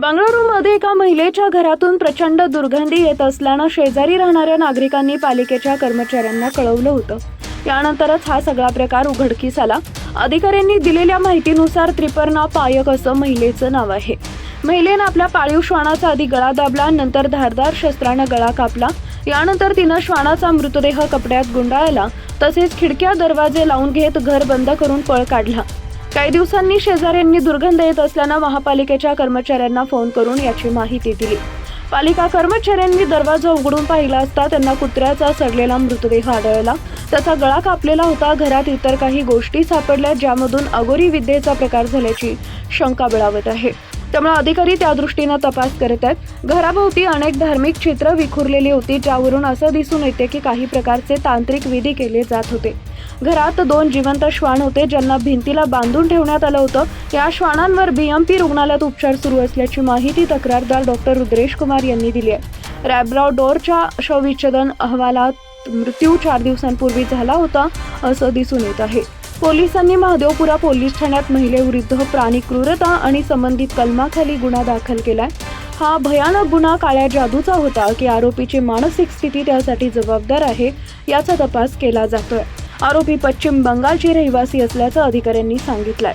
बंगळुरूमध्ये एका महिलेच्या घरातून प्रचंड दुर्गंधी येत असल्यानं शेजारी राहणाऱ्या नागरिकांनी पालिकेच्या कर्मचाऱ्यांना कळवलं होतं. त्यानंतरच हा सगळा प्रकार उघडकीस आला. अधिकाऱ्यांनी दिलेल्या माहितीनुसार त्रिपर्णा पायक असं महिलेचं नाव आहे. महिलेनं आपल्या पाळीव श्वानाचा आधी गळा दाबला नंतर धारदार शस्त्रानं गळा कापला. यानंतर तिनं श्वानाचा मृतदेह कपड्यात गुंडाळला. तसेच खिडक्या दरवाजे लावून घेत घर बंद करून पळ काढला. काही दिवसांनी शेजाऱ्यांनी दुर्गंध येत असल्यानं महापालिकेच्या कर्मचाऱ्यांना फोन करून याची माहिती दिली. पालिका कर्मचाऱ्यांनी दरवाजा उघडून पाहिला असता त्यांना कुत्र्याचा सडलेला मृतदेह आढळला. त्याचा गळा कापलेला होता. घरात इतर काही गोष्टी सापडल्या ज्यामधून अगोरी विद्येचा प्रकार झाल्याची शंका बळावत आहे. त्यामुळे अधिकारी त्या दृष्टीनं तपास करत आहेत. घराभोवती अनेक धार्मिक क्षेत्र विखुरलेली होती. ज्यावरून असं दिसून येते की काही प्रकारचे तांत्रिक विधी केले जात होते. घरात दोन जिवंत श्वान होते. ज्यांना भिंतीला बांधून ठेवण्यात आलं होतं. या श्वानांवर बीएमपी रुग्णालयात उपचार सुरू असल्याची माहिती तक्रारदार डॉक्टर रुद्रेश कुमार यांनी दिली आहे. रॅब्राडोरच्या शवविच्छेदन अहवालात मृत्यू चार दिवसांपूर्वी झाला होता असं दिसून येत आहे. पोलिसांनी महादेवपुरा पोलीस ठाण्यात महिलेविरुद्ध प्राणी क्रूरता आणि संबंधित कलमाखाली गुन्हा दाखल केलाय. हा भयानक गुन्हा काळ्या जादूचा होता की आरोपीची मानसिक स्थिती त्यासाठी जबाबदार आहे याचा तपास केला जातोय. आरोपी पश्चिम बंगालची रहिवासी असल्याचं अधिकाऱ्यांनी सांगितलंय.